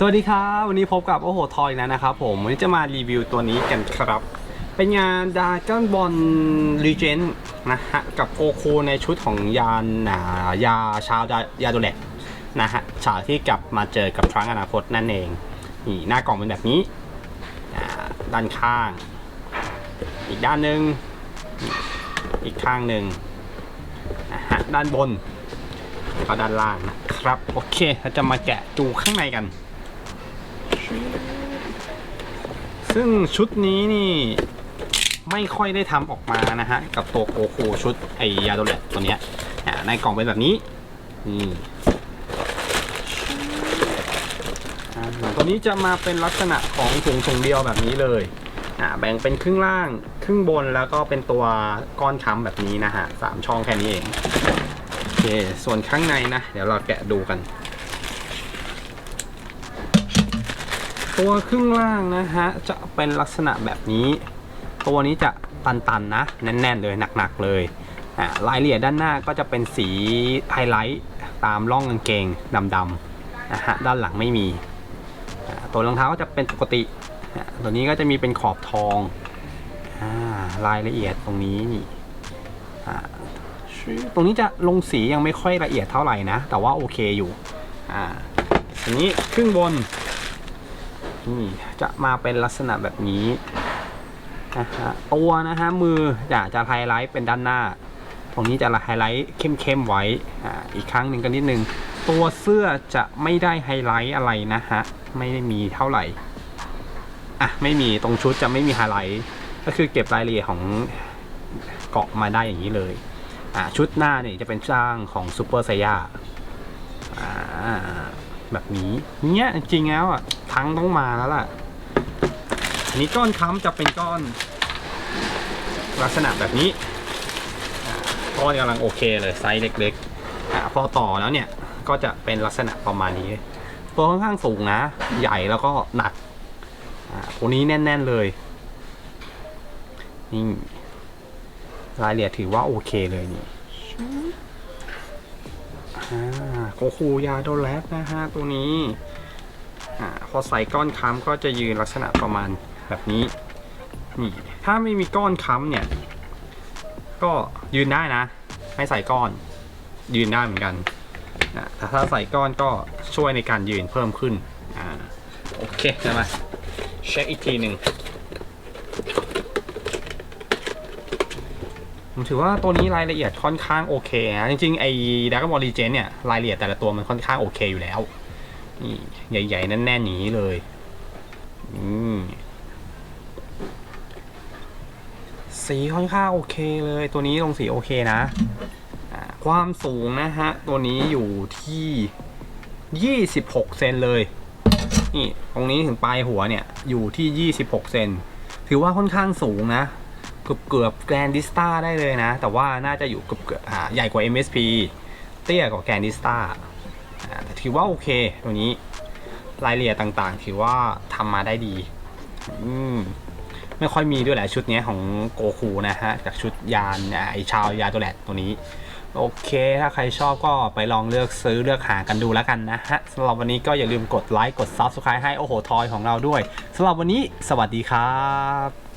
สวัสดีครับวันนี้พบกับโอ้โหทอยแล้วนะครับผมวันนี้จะมารีวิวตัวนี้กันครับ เป็นงานดาร์กอนบอลรีเจนนะฮะกับโกคูในชุดของยานนายาชาวยายาโดแลกนะฮะฉากที่กลับมาเจอกับทรังอนาคตนั่นเองนี่หน้ากล่องเป็นแบบนี้ ด้านข้าง อีกด้านหนึ่งอีกข้างหนึ่งนะฮะด้านบนก็ด้านล่างนะครับ โอเคเราจะมาแกะดูข้างในกัน ซึ่งชุดนี้นี่ไม่ค่อยได้ทำออกมานะฮะ กับตัวโกคูชุดไอยาโดเลตตัวเนี้ยในกล่องเป็นแบบนี้ นี่ตัวนี้จะมาเป็นลักษณะของถุงถุงเดียวแบบนี้เลยแบ่งเป็นครึ่งล่างครึ่งบนแล้วก็เป็นตัวก้อนค้ำแบบนี้นะฮะสามช่องแค่นี้เองโอเคส่วนข้างในนะ เดี๋ยวเราแกะดูกัน ตัวครึ่งล่างนะฮะ จะเป็นลักษณะแบบนี้ ตัวนี้จะตันๆนะ แน่นๆเลยหนักๆเลยอ่ารายละเอียดด้านหน้าก็จะเป็นสีไฮไลท์ตามร่องกางเกงดำๆนะฮะด้านหลังไม่มี ตัวรองเท้าก็จะเป็นปกติอ่าตัวนี้ก็จะมีเป็นขอบทองอารายละเอียดตรงนี้นี่อ่าตรงนี้จะลงสียังไม่ค่อยละเอียดเท่าไหร่นะ แต่ว่าโอเคอยู่อ่าอันนี้ครึ่งบน นี่จะมาเป็นลักษณะแบบนี้นะฮะตัวนะฮะมืออยากจะไฮไลท์เป็นด้านหน้า ตรงนี้จะไฮไลท์เข้มๆไว้อ่าอีกครั้งหนึ่งกันนิดนึง ตัวเสื้อจะไม่ได้ไฮไลท์อะไรนะฮะไม่ได้มีเท่าไหร่อะไม่มีตรงชุดจะไม่มีไฮไลท์ก็คือเก็บรายละเอียดของเกาะมาได้อย่างนี้เลยอ่าชุดหน้าเนี่ยจะเป็นจ้างของซูเปอร์ไซยาอ่าแบบนี้เนี้ยจริงแล้วอะ ทั้งต้องมาแล้วล่ะ อันนี้ก้อนค้ำจะเป็นก้อน ลักษณะแบบนี้อ่าก้อนกำลังโอเคเลยไซส์เล็กๆอ่าพอต่อแล้วเนี่ยก็จะเป็นลักษณะประมาณนี้ตัวค่อนข้างสูงนะ ใหญ่แล้วก็หนักอ่าตัวนี้แน่น ๆเลยนี่รายละเอียดถือว่าโอเคเลยนี่อ่าโกคูยาโดแลตนะฮะตัวนี้ อ่าพอใส่ก้อนค้ำก็จะยืนลักษณะประมาณแบบนี้นี่ถ้าไม่มีก้อนค้ำเนี่ย ก็ยืนได้นะ ไม่ใส่ก้อน ยืนได้เหมือนกันอ่าแต่ถ้าใส่ก้อนก็ช่วยในการยืนเพิ่มขึ้นอ่าโอเคจะมาเช็คอีกทีหนึ่งผมถือว่าตัวนี้รายละเอียดค่อนข้างโอเคนะจริงๆไอ้ดักบอลลีเจนเนี่ยรายละเอียดแต่ละตัวมันค่อนข้างโอเคอยู่แล้ว นี่ใหญ่ๆแน่นๆอย่างนี้เลยอืมสีค่อนข้างโอเคเลย ตัวนี้ลงสีโอเคนะความสูงนะฮะ ตัวนี้อยู่ที่ 26 เซนเลย นี่ ตรงนี้ถึงปลายหัวเนี่ย อยู่ที่ 26 เซน ถือว่าค่อนข้างสูงนะ เกือบเกือบแกรนดิสตาได้เลยนะ แต่ว่าน่าจะอยู่เกือบเกือบใหญ่กว่า MSP เตี้ยกว่าแกรนดิสตาแต่ ถือว่าโอเค ตัวนี้รายละเอียดต่างๆ ถือว่าทำมาได้ดี อืมไม่ค่อยมีด้วยแหละชุดนี้ของโกคูนะฮะ จากชุดยานไอชาวยาตัวแหลตตัวนี้ โอเค ถ้าใครชอบก็ไปลองเลือกซื้อเลือกหากันดูแล้วกันนะฮะสำหรับวันนี้ก็อย่าลืมกดไลค์กด Subscribe ให้โอโหทอยของเราด้วยสำหรับวันนี้ สวัสดีครับ